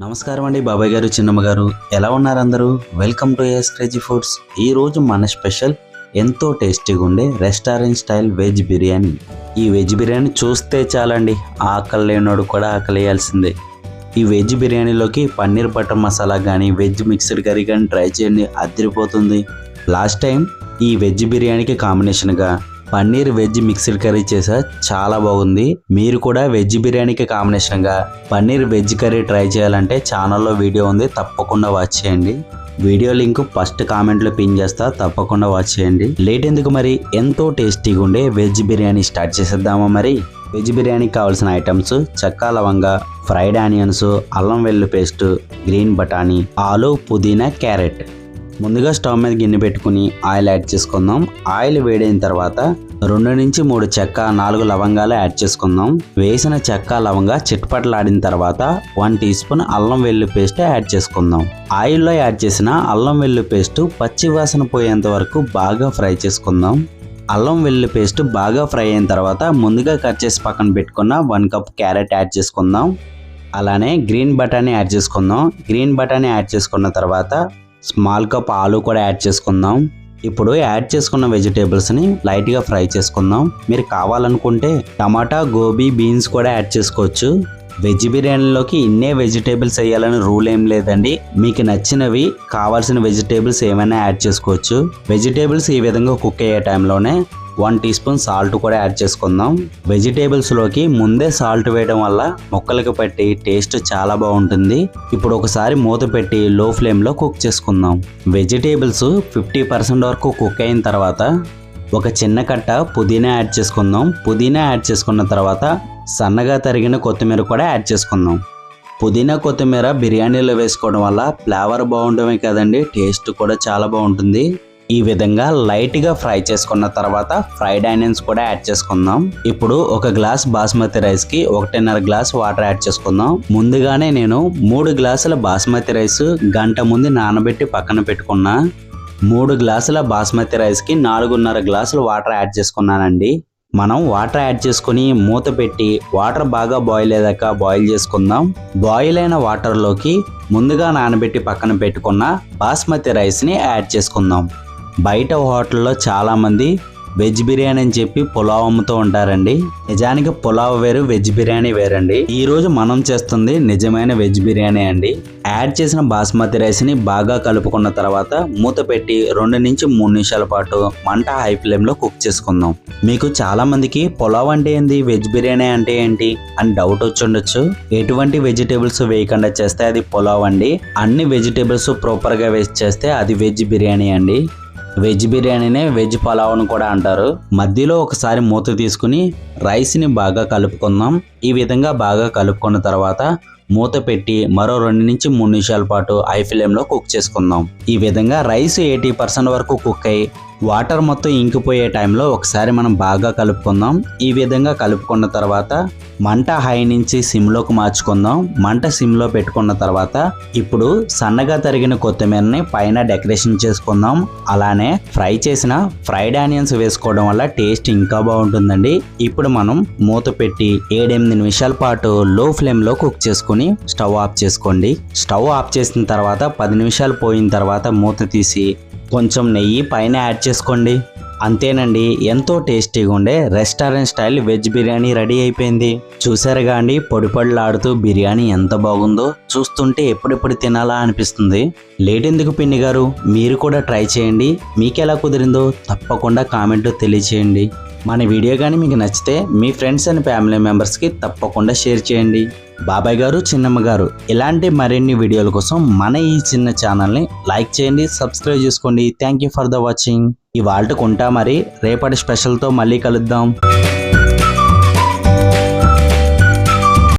నమస్కారం అండి బాబాయ్ గారు చిన్నమ్మ గారు. ఎలా ఉన్నారు అందరూ? Welcome to S crazy foods ఈరోజు మన స్పెషల్ ఎంతో టేస్టీగా ఉండే రెస్టారెంట్ స్టైల్ వెజ్ బిర్యానీ. ఈ వెజ్ బిర్యానీ చూస్తే చాలండి ఆకలి లేనోడు కూడా ఆకలేయాల్సిందే ఈ వెజ్ బిర్యానీలోకి పన్నీర్ బటర్ మసాలా కానీ వెజ్ మిక్స్డ్ కర్రీ కానీ ట్రై చేయండి అదిరిపోతుంది. లాస్ట్ టైం ఈ వెజ్ బిర్యానీకి కాంబినేషన్గా పన్నీర్ వెజ్ మిక్స్డ్ కర్రీ చేసా చాలా బాగుంది. మీరు కూడా వెజ్ బిర్యానీకి కాంబినేషన్గా పన్నీర్ వెజ్ కర్రీ ట్రై చేయాలంటే ఛానల్లో వీడియో ఉంది తప్పకుండా వాచ్ చేయండి. వీడియో లింక్ ఫస్ట్ కామెంట్లో పిన్ చేస్తా తప్పకుండా వాచ్ చేయండి. లేట్ ఎందుకు మరి? ఎంతో టేస్టీగా ఉండే వెజ్ బిర్యానీ స్టార్ట్ చేసేద్దామా మరి? వెజ్ బిర్యానీకి కావాల్సిన ఐటమ్స్ చెక్క లవంగ ఫ్రైడ్ ఆనియన్స్ అల్లం వెల్లు పేస్ట్ గ్రీన్ బఠానీ ఆలు పుదీనా క్యారెట్. ముందుగా స్టవ్ మీద గిన్నె పెట్టుకుని ఆయిల్ యాడ్ చేసుకుందాం. ఆయిల్ వేడైన తర్వాత రెండు నుంచి మూడు చెక్క నాలుగు లవంగాలు యాడ్ చేసుకుందాం. వేసిన చెక్క లవంగా చిట్పట్లాడిన తర్వాత వన్ టీ స్పూన్ అల్లం వెల్లు పేస్ట్ యాడ్ చేసుకుందాం. ఆయిల్లో యాడ్ చేసిన అల్లం వెల్లు పేస్ట్ పచ్చి వాసన పోయేంత వరకు బాగా ఫ్రై చేసుకుందాం. అల్లం వెల్లుల్లి పేస్ట్ బాగా ఫ్రై అయిన తర్వాత ముందుగా కట్ చేసి పక్కన పెట్టుకున్న వన్ కప్ క్యారెట్ యాడ్ చేసుకుందాం. అలానే గ్రీన్ బటానీ యాడ్ చేసుకుందాం. గ్రీన్ బటానీ యాడ్ చేసుకున్న తర్వాత స్మాల్ కప్ ఆలు కూడా యాడ్ చేసుకుందాం. ఇప్పుడు యాడ్ చేసుకున్న వెజిటేబుల్స్ని లైట్గా ఫ్రై చేసుకుందాం. మీరు కావాలనుకుంటే టమాటా గోబీ బీన్స్ కూడా యాడ్ చేసుకోవచ్చు. వెజ్ బిర్యానీలోకి ఇన్నే వెజిటేబుల్స్ వేయాలని రూల్ ఏం లేదండి. మీకు నచ్చినవి కావాల్సిన వెజిటేబుల్స్ ఏమైనా యాడ్ చేసుకోవచ్చు. వెజిటేబుల్స్ ఈ విధంగా కుక్ అయ్యే టైంలోనే వన్ టీ స్పూన్ సాల్ట్ కూడా యాడ్ చేసుకుందాం. వెజిటేబుల్స్లోకి ముందే సాల్ట్ వేయడం వల్ల ముక్కలకి పట్టి టేస్ట్ చాలా బాగుంటుంది. ఇప్పుడు ఒకసారి మూత పెట్టి లో ఫ్లేమ్లో కుక్ చేసుకుందాం. వెజిటేబుల్స్ ఫిఫ్టీ పర్సెంట్ వరకు కుక్ అయిన తర్వాత ఒక చిన్న కట్ట పుదీనా యాడ్ చేసుకుందాం. పుదీనా యాడ్ చేసుకున్న తర్వాత సన్నగా తరిగిన కొత్తిమీర కూడా యాడ్ చేసుకుందాం. పుదీనా కొత్తిమీర బిర్యానీలో వేసుకోవడం వల్ల ఫ్లేవర్ బాగుండమే కదండి టేస్ట్ కూడా చాలా బాగుంటుంది. ఈ విధంగా లైట్గా ఫ్రై చేసుకున్న తర్వాత ఫ్రైడ్ ఆనియన్స్ కూడా యాడ్ చేసుకుందాం. ఇప్పుడు ఒక గ్లాస్ బాస్మతి రైస్కి ఒకటిన్నర గ్లాస్ వాటర్ యాడ్ చేసుకుందాం. ముందుగానే నేను మూడు గ్లాసుల బాస్మతి రైస్ గంట ముందు నానబెట్టి పక్కన పెట్టుకున్నా. మూడు గ్లాసుల బాస్మతి రైస్కి నాలుగున్నర గ్లాసులు వాటర్ యాడ్ చేసుకున్నానండి. మనం వాటర్ యాడ్ చేసుకుని మూత పెట్టి వాటర్ బాగా బాయిల్ అయ్యాక బాయిల్ చేసుకుందాం. బాయిల్ అయిన వాటర్లోకి ముందుగా నానబెట్టి పక్కన పెట్టుకున్న బాస్మతి రైస్ని యాడ్ చేసుకుందాం. బయట హోటల్లో చాలామంది వెజ్ బిర్యానీ అని చెప్పి పులావ్ అమ్ముతూ ఉంటారండి. నిజానికి పులావ్ వేరు వెజ్ బిర్యానీ వేరండి. ఈ రోజు మనం చేస్తుంది నిజమైన వెజ్ బిర్యానీ అండి. యాడ్ చేసిన బాస్మతి రైస్ని బాగా కలుపుకున్న తర్వాత మూత పెట్టి రెండు నుంచి మూడు నిమిషాల పాటు మంట హై ఫ్లేమ్లో కుక్ చేసుకుందాం. మీకు చాలా మందికి పులావ్ అంటే ఏంది వెజ్ బిర్యానీ అంటే ఏంటి అని డౌట్ వచ్చి ఉండొచ్చు. ఎటువంటి వెజిటేబుల్స్ వేయకుండా చేస్తే అది పులావ్ అండి. అన్ని వెజిటేబుల్స్ ప్రాపర్గా వేసి చేస్తే అది వెజ్ బిర్యానీ అండి. వెజ్ బిర్యానీనే వెజ్ పలావ్ అని కూడా అంటారు. మధ్యలో ఒకసారి మూత తీసుకుని రైస్ని బాగా కలుపుకుందాం. ఈ విధంగా బాగా కలుపుకున్న తర్వాత మూత పెట్టి మరో రెండు నుంచి మూడు నిమిషాల పాటు ఐ ఫ్లేమ్లో కుక్ చేసుకుందాం. ఈ విధంగా రైస్ ఎయిటీ పర్సెంట్ వరకు కుక్ అయ్యి వాటర్ మొత్తం ఇంకిపోయే టైంలో ఒకసారి మనం బాగా కలుపుకుందాం. ఈ విధంగా కలుపుకున్న తర్వాత మంట హై నుంచి సిమ్లోకి మార్చుకుందాం. మంట సిమ్లో పెట్టుకున్న తర్వాత ఇప్పుడు సన్నగా తరిగిన కొత్తిమీరని పైన డెకరేషన్ చేసుకుందాం. అలానే ఫ్రై చేసిన ఫ్రైడ్ ఆనియన్స్ వేసుకోవడం వల్ల టేస్ట్ ఇంకా బాగుంటుందండి. ఇప్పుడు మనం మూత పెట్టి ఏడెనిమిది నిమిషాల పాటు లో ఫ్లేమ్లో కుక్ చేసుకుని స్టవ్ ఆఫ్ చేసుకోండి. స్టవ్ ఆఫ్ చేసిన తర్వాత పది నిమిషాలు పోయిన తర్వాత మూత తీసి కొంచెం నెయ్యి పైన యాడ్ చేసుకోండి. అంతేనండి ఎంతో టేస్టీగా ఉండే restaurant style veg biryani ready అయిపోయింది. చూసారుగా అండి పొడి పొడిలాడుతూ బిర్యానీ ఎంత బాగుందో. చూస్తుంటే ఎప్పుడెప్పుడు తినాలా అనిపిస్తుంది. లేటెందుకు పిన్ని గారు? మీరు కూడా ట్రై చేయండి. మీకు ఎలా కుదిరిందో తప్పకుండా కామెంట్లో తెలియచేయండి. మన వీడియో కానీ మీకు నచ్చితే మీ ఫ్రెండ్స్ అండ్ ఫ్యామిలీ మెంబర్స్కి తప్పకుండా షేర్ చేయండి. బాబాయ్ గారు చిన్నమ్మ గారు ఇలాంటి మరిన్ని వీడియోల కోసం మన ఈ చిన్న ఛానల్ని లైక్ చేయండి సబ్స్క్రైబ్ చేసుకోండి. Thank you for the watching ఇవాళ కొంటా మరి రేపటి స్పెషల్తో మళ్ళీ కలుద్దాం.